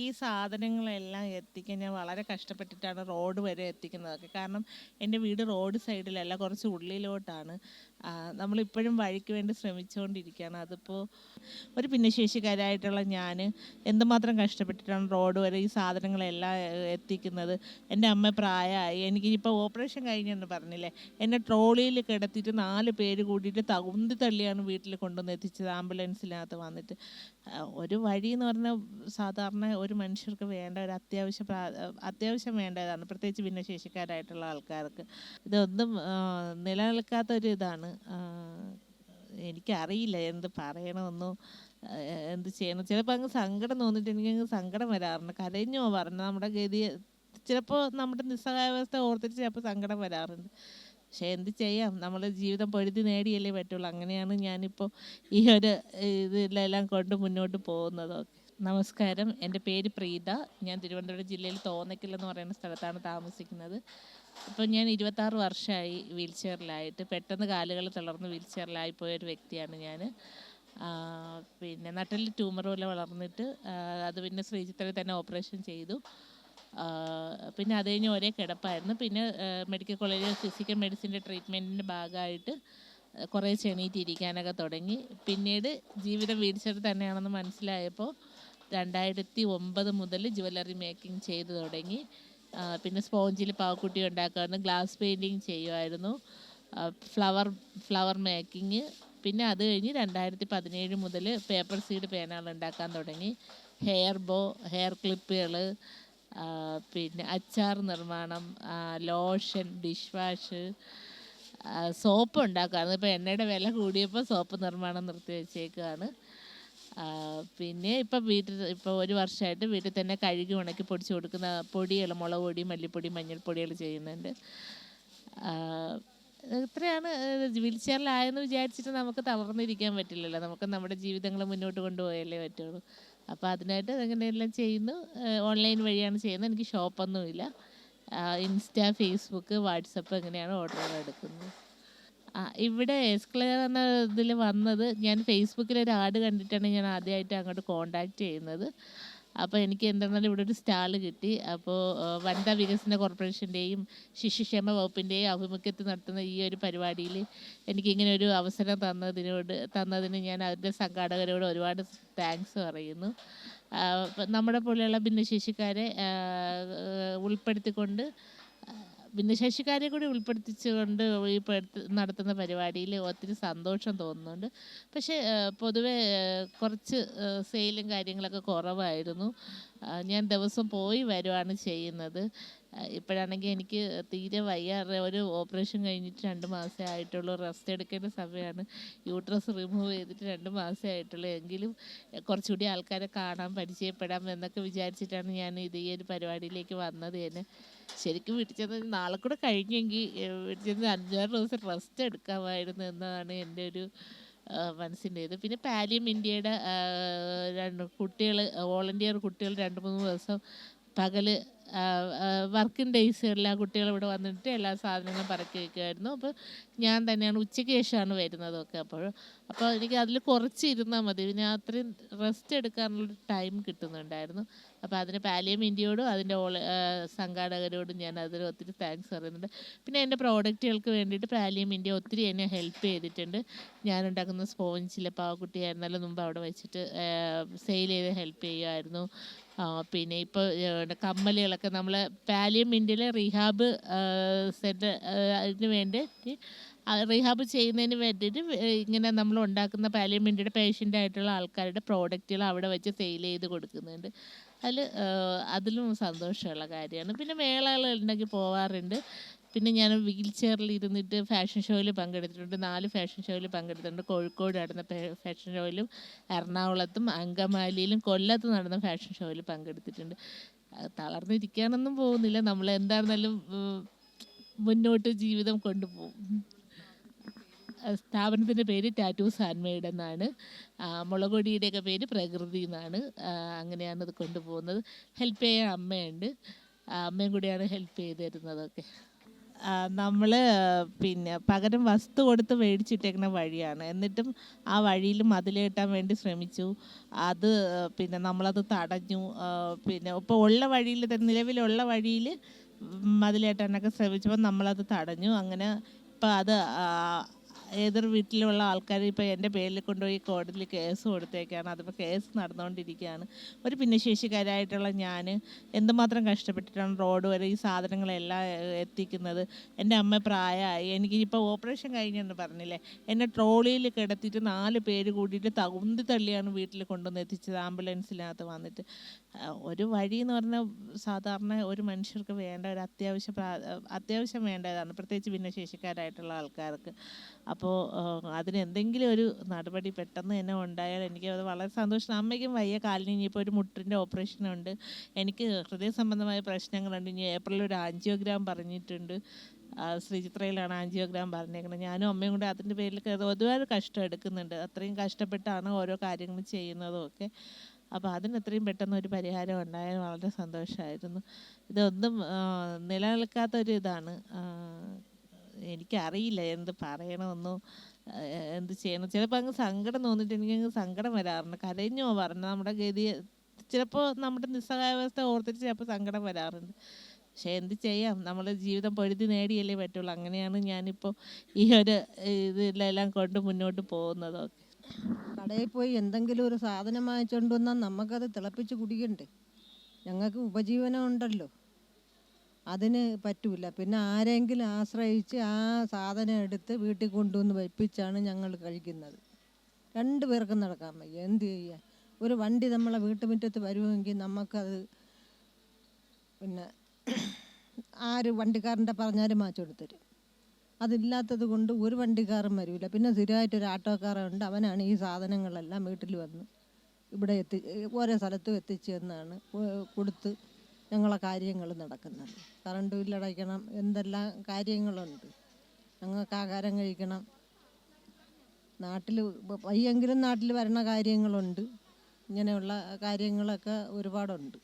ഈ സാധനങ്ങളെല്ലാം എത്തിക്കാൻ ഞാൻ വളരെ കഷ്ടപ്പെട്ടിട്ടാണ് റോഡ് വരെ എത്തിക്കുന്നതൊക്കെ. കാരണം എന്റെ വീട് റോഡ് സൈഡിലല്ല കുറച്ച് ഉള്ളിലോട്ടാണ്. നമ്മളിപ്പോഴും വഴിക്ക് വേണ്ടി ശ്രമിച്ചുകൊണ്ടിരിക്കുകയാണ്. അതിപ്പോൾ ഒരു ഭിന്നശേഷിക്കാരായിട്ടുള്ള ഞാൻ എന്തുമാത്രം കഷ്ടപ്പെട്ടിട്ടാണ് റോഡ് വരെ ഈ സാധനങ്ങളെല്ലാം എത്തിക്കുന്നത്? എന്റെ അമ്മ പ്രായമായി. എനിക്ക് ഇപ്പോൾ ഓപ്പറേഷൻ കഴിഞ്ഞെന്ന് പറഞ്ഞില്ലേ? എന്നെ ട്രോളിയിൽ കിടത്തിയിട്ട് നാല് പേര് കൂടിയിട്ട് തകുന്തി തള്ളിയാണ് വീട്ടിൽ കൊണ്ടുവന്ന് എത്തിച്ചത് ആംബുലൻസിനകത്ത് വന്നിട്ട്. ഒരു വഴി എന്ന് പറഞ്ഞാൽ സാധാരണ ഒരു മനുഷ്യർക്ക് വേണ്ട ഒരു അത്യാവശ്യ അത്യാവശ്യം വേണ്ടതാണ്. പ്രത്യേകിച്ച് ഭിന്നശേഷിക്കാരായിട്ടുള്ള ആൾക്കാർക്ക്. ഇതൊന്നും നിലനിൽക്കാത്തൊരു ഇതാണ് എനിക്കറിയില്ല എന്ത് പറയണമെന്നോ എന്ത് ചെയ്യണം. ചിലപ്പോൾ അങ്ങ് സങ്കടം തോന്നിയിട്ട് എനിക്കങ്ങ് സങ്കടം വരാറുണ്ട്. കരഞ്ഞോ പറഞ്ഞു നമ്മുടെ ഗതി ചിലപ്പോൾ നമ്മുടെ നിസ്സഹായാവസ്ഥ ഓർത്തിട്ട് ചിലപ്പോൾ സങ്കടം വരാറുണ്ട്. പക്ഷെ എന്ത് ചെയ്യാം? നമ്മൾ ജീവിതം പൊരുതി നേടിയല്ലേ പറ്റുള്ളൂ. അങ്ങനെയാണ് ഞാനിപ്പോൾ ഈ ഒരു ഇതിലെല്ലാം കൊണ്ട് മുന്നോട്ട് പോകുന്നത്. നമസ്കാരം. എന്റെ പേര് പ്രീത. ഞാൻ തിരുവനന്തപുരം ജില്ലയിൽ തോന്നയ്ക്കൽ എന്ന് പറയുന്ന സ്ഥലത്താണ് താമസിക്കുന്നത്. ഇപ്പോൾ ഞാൻ ഇരുപത്താറ് വർഷമായി വീൽ ചെയറിലായിട്ട് പെട്ടെന്ന് കാലുകൾ തളർന്ന് വീൽ ചെയറിലായി പോയ ഒരു വ്യക്തിയാണ് ഞാൻ പിന്നെ നട്ടലിൽ ട്യൂമർ പോലെ വളർന്നിട്ട് അത് പിന്നെ ശ്രീചിത്രയിൽ തന്നെ ഓപ്പറേഷൻ ചെയ്തു. പിന്നെ അത് കഴിഞ്ഞ് ഒരേ കിടപ്പായിരുന്നു. പിന്നെ മെഡിക്കൽ കോളേജിൽ ഫിസിക്കൽ മെഡിസിന്റെ ട്രീറ്റ്മെന്റിന്റെ ഭാഗമായിട്ട് കുറേ ചെണീറ്റിരിക്കാനൊക്കെ തുടങ്ങി. പിന്നീട് ജീവിതം വീഴ്ചയിൽ തന്നെയാണെന്ന് മനസ്സിലായപ്പോൾ രണ്ടായിരത്തി ഒമ്പത് മുതൽ ജുവല്ലറി മേക്കിംഗ് ചെയ്തു തുടങ്ങി. പിന്നെ സ്പോഞ്ചിൽ പാവക്കുട്ടി ഉണ്ടാക്കുമായിരുന്നു ഗ്ലാസ് പെയിന്റിങ് ചെയ്യുമായിരുന്നു ഫ്ലവർ ഫ്ലവർ മേക്കിങ്. പിന്നെ അത് കഴിഞ്ഞ് രണ്ടായിരത്തി പതിനേഴ് മുതൽ പേപ്പർ സീഡ് പേനകൾ ഉണ്ടാക്കാൻ തുടങ്ങി. ഹെയർ ബോ ഹെയർ ക്ലിപ്പുകൾ പിന്നെ അച്ചാർ നിർമ്മാണം ലോഷൻ ഡിഷ് വാഷ് സോപ്പ് ഉണ്ടാക്കാറുണ്ട് ഇപ്പോൾ എണ്ണയുടെ വില കൂടിയപ്പോൾ സോപ്പ് നിർമ്മാണം നിർത്തി വെച്ചേക്കുകയാണ് പിന്നെ ഇപ്പം വീട്ടിൽ ഇപ്പോൾ ഒരു വർഷമായിട്ട് വീട്ടിൽ തന്നെ കഴുകി ഉണക്കി പൊടിച്ച് കൊടുക്കുന്ന പൊടികൾ മുളക് പൊടി മല്ലിപ്പൊടി മഞ്ഞൾപ്പൊടികൾ ചെയ്യുന്നുണ്ട്. ഇത്രയാണ് വീൽ ചെയറിലായെന്ന് വിചാരിച്ചിട്ട് നമുക്ക് തളർന്നിരിക്കാൻ പറ്റില്ലല്ലോ. നമുക്ക് നമ്മുടെ ജീവിതങ്ങൾ മുന്നോട്ട് കൊണ്ടുപോയല്ലേ പറ്റുള്ളൂ. അപ്പോൾ അതിനായിട്ട് അങ്ങനെയെല്ലാം ചെയ്യുന്നു. ഓൺലൈൻ വഴിയാണ് ചെയ്യുന്നത്. എനിക്ക് ഷോപ്പൊന്നുമില്ല. ഇൻസ്റ്റ ഫേസ്ബുക്ക് വാട്സപ്പ് അങ്ങനെയാണ് ഓർഡറുകൾ എടുക്കുന്നത്. ഇവിടെ എസ്ക്ലെയർ എന്ന ഇതിൽ വന്നത് ഞാൻ ഫേസ്ബുക്കിൽ ഒരു ആഡ് കണ്ടിട്ടാണ് ഞാൻ ആദ്യമായിട്ട് അങ്ങോട്ട് കോണ്ടാക്ട് ചെയ്യുന്നത്. അപ്പോൾ എനിക്ക് എന്താണെന്നാലും ഇവിടെ ഒരു സ്റ്റാൾ കിട്ടി. അപ്പോൾ വനിതാ വികസന കോർപ്പറേഷന്റെയും ശിശുക്ഷേമ വകുപ്പിന്റെയും ആഭിമുഖ്യത്തിൽ നടത്തുന്ന ഈ ഒരു പരിപാടിയിൽ എനിക്കിങ്ങനെ ഒരു അവസരം തന്നതിനോട് തന്നതിന് ഞാൻ അതിന്റെ സംഘാടകരോട് ഒരുപാട് താങ്ക്സ് പറയുന്നു. നമ്മുടെ പോലെയുള്ള ഭിന്നശേഷിക്കാരെ ഉൾപ്പെടുത്തിക്കൊണ്ട് ഭിന്നശേഷിക്കാരെ കൂടി ഉൾപ്പെടുത്തിച്ചുകൊണ്ട് ഈ നടത്തുന്ന പരിപാടിയിൽ ഒത്തിരി സന്തോഷം തോന്നുന്നുണ്ട്. പക്ഷേ പൊതുവെ കുറച്ച് സെയിലും കാര്യങ്ങളൊക്കെ കുറവായിരുന്നു. ഞാൻ ദിവസം പോയി വരുവാണ് ചെയ്യുന്നത്. ഇപ്പോഴാണെങ്കിൽ എനിക്ക് തീരെ വയ്യാറ് ഒരു ഓപ്പറേഷൻ കഴിഞ്ഞിട്ട് രണ്ട് മാസമേ ആയിട്ടുള്ളൂ. റെസ്റ്റ് എടുക്കേണ്ട സമയമാണ് യൂട്രസ് റിമൂവ് ചെയ്തിട്ട് രണ്ട് മാസമേ ആയിട്ടുള്ളൂ. എങ്കിലും കുറച്ചുകൂടി ആൾക്കാരെ കാണാൻ പരിചയപ്പെടാം എന്നൊക്കെ വിചാരിച്ചിട്ടാണ് ഞാൻ ഇത് ഈ ഒരു പരിപാടിയിലേക്ക് വന്നത്. തന്നെ ശരിക്കും ചെന്ന് നാളെ കൂടെ കഴിഞ്ഞെങ്കിൽ വിളിച്ചത് അഞ്ചാറ് ദിവസം റെസ്റ്റ് എടുക്കാമായിരുന്നു എന്നതാണ് എന്റെ ഒരു മനസ്സിന്റെ ഇത് പിന്നെ പാലിയം ഇന്ത്യയുടെ രണ്ട് കുട്ടികൾ വോളണ്ടിയർ കുട്ടികൾ രണ്ട് മൂന്ന് ദിവസം പകൽ വർക്കിംഗ് ഡേയ്സുകളിലാണ് കുട്ടികൾ ഇവിടെ വന്നിട്ട് എല്ലാ സാധനങ്ങളും പറക്കി വയ്ക്കുമായിരുന്നു അപ്പോൾ ഞാൻ തന്നെയാണ് ഉച്ചയ്ക്ക് ശേഷമാണ് വരുന്നതൊക്കെ അപ്പോൾ. അപ്പോൾ എനിക്ക് അതിൽ കുറച്ച് ഇരുന്നാൽ മതി. പിന്നെ അത്രയും റെസ്റ്റ് എടുക്കാനുള്ള ടൈം കിട്ടുന്നുണ്ടായിരുന്നു. അപ്പോൾ അതിന് പാലിയം ഇന്ത്യയോടും അതിന്റെ ഓൾ സംഘാടകരോടും ഞാൻ അതിൽ ഒത്തിരി താങ്ക്സ് പറയുന്നുണ്ട്. പിന്നെ എന്റെ പ്രോഡക്റ്റുകൾക്ക് വേണ്ടിയിട്ട് പാലിയം ഇന്ത്യ ഒത്തിരി എന്നെ ഹെൽപ്പ് ചെയ്തിട്ടുണ്ട്. ഞാൻ ഉണ്ടാക്കുന്ന സ്പോഞ്ചിലെ പാവക്കുട്ടിയായിരുന്നാലും മുമ്പ് അവിടെ വെച്ചിട്ട് സെയിൽ ചെയ്ത് ഹെൽപ്പ് ചെയ്യുമായിരുന്നു പിന്നെ ഇപ്പോൾ കമ്മലുകളൊക്കെ നമ്മൾ പാലിയം ഇന്ത്യയിലെ റീഹാബ് സെന്റർ അതിന് വേണ്ടി റീഹാബ് ചെയ്യുന്നതിന് വേണ്ടിയിട്ട് ഇങ്ങനെ നമ്മൾ ഉണ്ടാക്കുന്ന പാലിയം ഇന്ത്യയുടെ പേഷ്യന്റ് ആയിട്ടുള്ള ആൾക്കാരുടെ പ്രോഡക്റ്റുകൾ അവിടെ വെച്ച് സെയിൽ ചെയ്ത് കൊടുക്കുന്നുണ്ട്. അതിൽ അതിലും സന്തോഷമുള്ള കാര്യമാണ്. പിന്നെ മേളകൾ ഉണ്ടെങ്കിൽ പോവാറുണ്ട്. പിന്നെ ഞാൻ വീൽ ചെയറിൽ ഇരുന്നിട്ട് ഫാഷൻ ഷോയിൽ പങ്കെടുത്തിട്ടുണ്ട്. നാല് ഫാഷൻ ഷോയിൽ പങ്കെടുത്തിട്ടുണ്ട്. കോഴിക്കോട് നടന്ന ഫാഷൻ ഷോയിലും എറണാകുളത്തും അങ്കമാലിയിലും കൊല്ലത്ത് നടന്ന ഫാഷൻ ഷോയിൽ പങ്കെടുത്തിട്ടുണ്ട്. തളർന്നിരിക്കാനൊന്നും പോകുന്നില്ല. നമ്മൾ എന്തായിരുന്നാലും മുന്നോട്ട് ജീവിതം കൊണ്ടുപോകും. സ്ഥാപനത്തിന്റെ പേര് ടാറ്റൂസ് ഹാൻഡ്മെയ്ഡ് എന്നാണ്. മുളകൊടിയുടെയൊക്കെ പേര് പ്രകൃതി എന്നാണ്. അങ്ങനെയാണ് അത് കൊണ്ടുപോകുന്നത്. ഹെൽപ്പ് ചെയ്യാൻ അമ്മയുണ്ട്. അമ്മയും കൂടിയാണ് ഹെൽപ്പ് ചെയ്ത് തരുന്നതൊക്കെ. നമ്മൾ പിന്നെ പകരം വസ്തു കൊടുത്ത് മേടിച്ചിട്ടേക്കുന്ന വഴിയാണ്. എന്നിട്ടും ആ വഴിയിൽ മതിൽ കെട്ടാൻ വേണ്ടി ശ്രമിച്ചു. അത് പിന്നെ നമ്മളത് തടഞ്ഞു. പിന്നെ ഇപ്പോൾ ഉള്ള വഴിയിൽ നിലവിലുള്ള വഴിയിൽ മതിൽ കെട്ടാനൊക്കെ ശ്രമിച്ചപ്പോൾ നമ്മളത് തടഞ്ഞു. അങ്ങനെ ഇപ്പം അത് എതിർ വീട്ടിലുള്ള ആൾക്കാർ ഇപ്പോൾ എന്റെ പേരിൽ കൊണ്ടുപോയി കോടതിയിൽ കേസ് കൊടുത്തേക്കാണ്. അതിപ്പോൾ കേസ് നടന്നുകൊണ്ടിരിക്കുകയാണ്. ഒരു ഭിന്നശേഷിക്കാരായിട്ടുള്ള ഞാൻ എന്തുമാത്രം കഷ്ടപ്പെട്ടിട്ടാണ് റോഡ് വരെ ഈ സാധനങ്ങളെല്ലാം എത്തിക്കുന്നത്? എന്റെ അമ്മ പ്രായമായി. എനിക്ക് ഇപ്പോൾ ഓപ്പറേഷൻ കഴിഞ്ഞെന്ന് പറഞ്ഞില്ലേ? എന്നെ ട്രോളിയിൽ കിടത്തിയിട്ട് നാല് പേര് കൂടിയിട്ട് തകുന്തി തള്ളിയാണ് വീട്ടിൽ കൊണ്ടുവന്ന് എത്തിച്ചത് ആംബുലൻസിനകത്ത് വന്നിട്ട്. ഒരു വഴി എന്ന് പറഞ്ഞാൽ സാധാരണ ഒരു മനുഷ്യർക്ക് വേണ്ട ഒരു അത്യാവശ്യ അത്യാവശ്യം വേണ്ടതാണ്. പ്രത്യേകിച്ച് ഭിന്നശേഷിക്കാരായിട്ടുള്ള ആൾക്കാർക്ക്. അപ്പോൾ അതിന് എന്തെങ്കിലും ഒരു നടപടി പെട്ടെന്ന് തന്നെ ഉണ്ടായാൽ എനിക്ക് അത് വളരെ സന്തോഷം. അമ്മയ്ക്കും വയ്യ കാലിന് ഇനിയിപ്പോൾ ഒരു മുട്ടിന്റെ ഓപ്പറേഷൻ ഉണ്ട്. എനിക്ക് ഹൃദയ സംബന്ധമായ പ്രശ്നങ്ങളുണ്ട്. ഇനി ഏപ്രിലിൽ ഒരു ആൻജിയോഗ്രാം പറഞ്ഞിട്ടുണ്ട്. ശ്രീചിത്രയിലാണ് ആൻജിയോഗ്രാം പറഞ്ഞേക്കുന്നത്. ഞാനും അമ്മയും കൂടെ അതിന്റെ പേരിൽ ഒരുപാട് കഷ്ടം എടുക്കുന്നുണ്ട്. അത്രയും കഷ്ടപ്പെട്ടാണ് ഓരോ കാര്യങ്ങളും ചെയ്യുന്നതും ഒക്കെ. അപ്പോൾ അതിന് എത്രയും പെട്ടെന്ന് ഒരു പരിഹാരം ഉണ്ടായാൽ വളരെ സന്തോഷമായിരുന്നു. ഇതൊന്നും നിലനിൽക്കാത്തൊരു ഇതാണ് എനിക്കറിയില്ല എന്ത് പറയണമെന്നോ എന്ത് ചെയ്യണം. ചിലപ്പോൾ അങ്ങ് സങ്കടം തോന്നിയിട്ട് എനിക്കങ്ങ് സങ്കടം വരാറുണ്ട്. കരഞ്ഞോ പറഞ്ഞ നമ്മുടെ ഗതി ചിലപ്പോൾ നമ്മുടെ നിസ്സഹായാവസ്ഥ ഓർത്തിട്ട് ചിലപ്പോൾ സങ്കടം വരാറുണ്ട്. പക്ഷേ എന്ത് ചെയ്യാം? നമ്മൾ ജീവിതം പൊരുതി നേടിയല്ലേ പറ്റുള്ളൂ. അങ്ങനെയാണ് ഞാനിപ്പോൾ ഈ ഒരു ഇതിലെല്ലാം കൊണ്ട് മുന്നോട്ട് പോകുന്നതൊക്കെ. കടയിൽ പോയി എന്തെങ്കിലും ഒരു സാധനം വാങ്ങിച്ചുകൊണ്ട് വന്നാൽ നമുക്കത് തിളപ്പിച്ച് കുടിക്കണ്ടേ? ഞങ്ങൾക്ക് ഉപജീവനം ഉണ്ടല്ലോ. അതിന് പറ്റില്ല പിന്നെ ആരെങ്കിലും ആശ്രയിച്ച് ആ സാധനം എടുത്ത് വീട്ടിൽ കൊണ്ടുവന്ന് വയ്പ്പിച്ചാണ് ഞങ്ങൾ കഴിക്കുന്നത്. രണ്ട് പേർക്കും നടക്കാൻ വയ്യ. എന്ത് ചെയ്യാൻ ഒരു വണ്ടി നമ്മളെ വീട്ടുമുറ്റത്ത് വരുമെങ്കിൽ നമുക്കത് പിന്നെ ആര് വണ്ടിക്കാരന്റെ പറഞ്ഞാലും മാറ്റി കൊടുത്തരും അതില്ലാത്തത് കൊണ്ട് ഒരു വണ്ടിക്കാരും വരില്ല. പിന്നെ സ്ഥിരമായിട്ടൊരു ആട്ടോക്കാരുണ്ട് അവനാണ് ഈ സാധനങ്ങളെല്ലാം വീട്ടിൽ വന്ന് ഇവിടെ എത്തി ഓരോ സ്ഥലത്തും എത്തിച്ചു എന്നാണ് കൊടുത്ത് ഞങ്ങളെ കാര്യങ്ങൾ നടക്കുന്നത് കറണ്ട് ബില്ലടയ്ക്കണം എന്തെല്ലാം കാര്യങ്ങളുണ്ട്. ഞങ്ങൾക്ക് ആഹാരം കഴിക്കണം. നാട്ടിൽ വയ്യെങ്കിലും നാട്ടിൽ വരണ കാര്യങ്ങളുണ്ട്. ഇങ്ങനെയുള്ള കാര്യങ്ങളൊക്കെ ഒരുപാടുണ്ട്.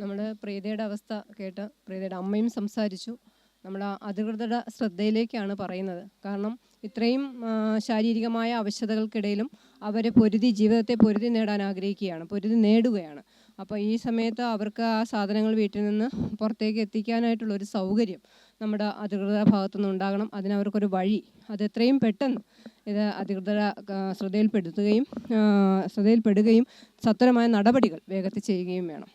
നമ്മുടെ പ്രീതയുടെ അവസ്ഥ കേട്ട് പ്രീതയുടെ അമ്മയും സംസാരിച്ചു. നമ്മൾ അധികൃതരുടെ ശ്രദ്ധയിലേക്കാണ് പറയുന്നത്. കാരണം ഇത്രയും ശാരീരികമായ അവശതകൾക്കിടയിലും അവരെ പൊരുതി ജീവിതത്തെ പൊരുതി നേടാൻ ആഗ്രഹിക്കുകയാണ് പൊരുതി നേടുകയാണ്. അപ്പോൾ ഈ സമയത്ത് അവർക്ക് ആ സാധനങ്ങൾ വീട്ടിൽ നിന്ന് പുറത്തേക്ക് എത്തിക്കാനായിട്ടുള്ള ഒരു സൗകര്യം നമ്മുടെ അധികൃതരുടെ ഭാഗത്തുനിന്ന് ഉണ്ടാകണം. അതിനവർക്കൊരു വഴി അത് എത്രയും പെട്ടെന്ന് ഇത് അധികൃതർ ശ്രദ്ധയിൽപ്പെടുത്തുകയും ശ്രദ്ധയിൽപ്പെടുകയും സത്വരമായ നടപടികൾ വേഗത്തിൽ ചെയ്യുകയും വേണം.